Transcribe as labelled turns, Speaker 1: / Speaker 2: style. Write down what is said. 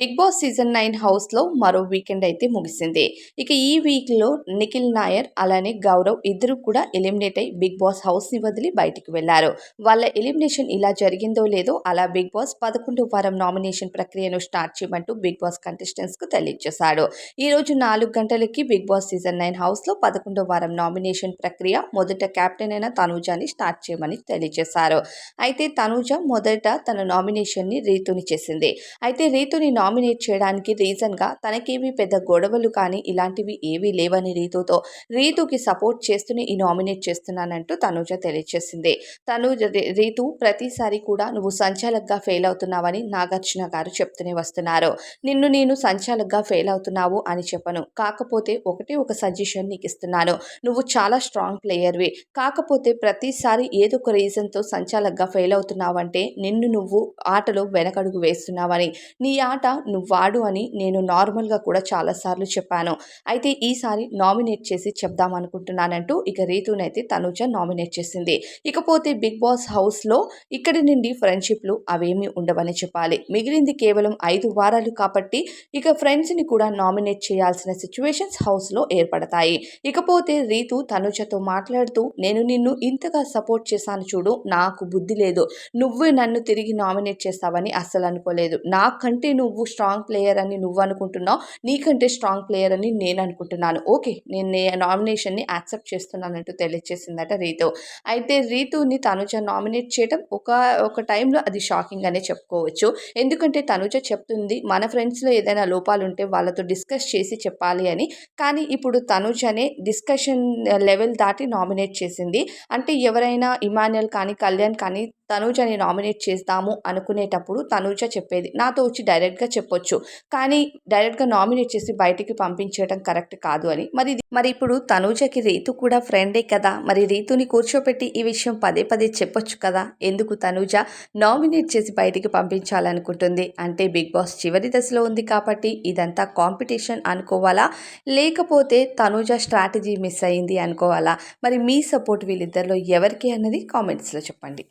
Speaker 1: Big boss season nine హౌస్లో మరో weekend అయితే ముగిసింది. ఇక ఈ వీక్లో నిఖిల్ నాయర్ అలానే గౌరవ్ ఇద్దరు కూడా ఎలిమినేట్ అయి బిగ్ బాస్ హౌస్ని వదిలి బయటికి వెళ్ళారు వాళ్ళ ఎలిమినేషన్ ఇలా జరిగిందో లేదో అలా బిగ్ బాస్ పదకొండు వారం నామినేషన్ ప్రక్రియను స్టార్ట్ చేయమంటూ బిగ్ బాస్ కంటెస్టెంట్స్కు తెలియజేశాడు. ఈ రోజు నాలుగు గంటలకి బిగ్ బాస్ సీజన్ నైన్ హౌస్లో పదకొండో వారం నామినేషన్ ప్రక్రియ మొదట కెప్టెన్ అయిన తనూజాని స్టార్ట్ చేయమని తెలియజేశారు. అయితే తనూజ మొదట తన నామినేషన్ని రీతుని చేసింది. అయితే రీతుని నామినేట్ చేయడానికి రీజన్గా తనకేవి పెద్ద గొడవలు కానీ ఇలాంటివి ఏవీ లేవని రీతుతో రీతుకి సపోర్ట్ చేస్తూనే ఈ నామినేట్ చేస్తున్నానంటూ తనూజ తెలియజేసింది తనూజ రీతు ప్రతిసారి కూడా నువ్వు సంచాలక్గా ఫెయిల్ అవుతున్నావని నాగార్జున గారు చెప్తూనే వస్తున్నారు. నిన్ను నేను సంచాలక్గా ఫెయిల్ అవుతున్నావు అని చెప్పను. కాకపోతే ఒకటే ఒక సజెషన్ నీకు ఇస్తున్నాను. నువ్వు చాలా స్ట్రాంగ్ ప్లేయర్వి. కాకపోతే ప్రతిసారి ఏదో ఒక రీజన్తో సంచాలక్గా ఫెయిల్ అవుతున్నావంటే నిన్ను నువ్వు ఆటలో వెనకడుగు వేస్తున్నావని. నీ ఆట నువ్వు వాడు అని నేను నార్మల్గా కూడా చాలాసార్లు చెప్పాను. అయితే ఈసారి నామినేట్ చేసి చెప్దాం అనుకుంటున్నానంటూ ఇక రీతునైతే తనుజ నామినేట్ చేసింది. ఇకపోతే బిగ్ బాస్ హౌస్లో ఇక్కడి నుండి ఫ్రెండ్షిప్లు అవేమీ ఉండవని చెప్పాలి. మిగిలింది కేవలం ఐదు వారాలు కాబట్టి ఇక ఫ్రెండ్స్ని కూడా నామినేట్ చేయాల్సిన సిచ్యువేషన్స్ హౌస్లో ఏర్పడతాయి. ఇకపోతే రీతు తనుజతో మాట్లాడుతూ నేను నిన్ను ఇంతగా సపోర్ట్ చేశాను చూడు నాకు బుద్ధి లేదు. నువ్వు నన్ను తిరిగి నామినేట్ చేస్తావని అస్సలు అనుకోలేదు. నాకంటే నువ్వు స్ట్రాంగ్ ప్లేయర్ అని నువ్వు అనుకుంటున్నావు నీకంటే స్ట్రాంగ్ ప్లేయర్ అని నేను అనుకుంటున్నాను. ఓకే నేను నే నామినేషన్ని యాక్సెప్ట్ చేస్తున్నానంటూ తెలియజేసిందట రీతు. అయితే రీతుని తనుజ నామినేట్ చేయడం ఒక ఒక టైంలో అది షాకింగ్ అనే చెప్పుకోవచ్చు. ఎందుకంటే తనుజ చెప్తుంది మన ఫ్రెండ్స్లో ఏదైనా లోపాలు ఉంటే వాళ్ళతో డిస్కస్ చేసి చెప్పాలి అని. కానీ ఇప్పుడు తనుజనే డిస్కషన్ లెవెల్ దాటి నామినేట్ చేసింది. అంటే ఎవరైనా ఇమాన్యుల్ కానీ కళ్యాణ్ కానీ తనూజని నామినేట్ చేస్తాము అనుకునేటప్పుడు తనూజ చెప్పేది నాతో వచ్చి డైరెక్ట్గా చెప్పొచ్చు. కానీ డైరెక్ట్గా నామినేట్ చేసి బయటికి పంపించడం కరెక్ట్ కాదు అని. మరి మరి ఇప్పుడు తనూజకి రీతు కూడా ఫ్రెండే కదా? మరి రీతుని కూర్చోపెట్టి ఈ విషయం పదే పదే చెప్పొచ్చు కదా? ఎందుకు తనూజ నామినేట్ చేసి బయటికి పంపించాలనుకుంటుంది? అంటే బిగ్ బాస్ చివరి దశలో ఉంది కాబట్టి ఇదంతా కాంపిటీషన్ అనుకోవాలా? లేకపోతే తనూజ స్ట్రాటజీ మిస్ అయింది అనుకోవాలా? మరి మీ సపోర్ట్ వీళ్ళిద్దరిలో ఎవరికి అన్నది కామెంట్స్లో చెప్పండి.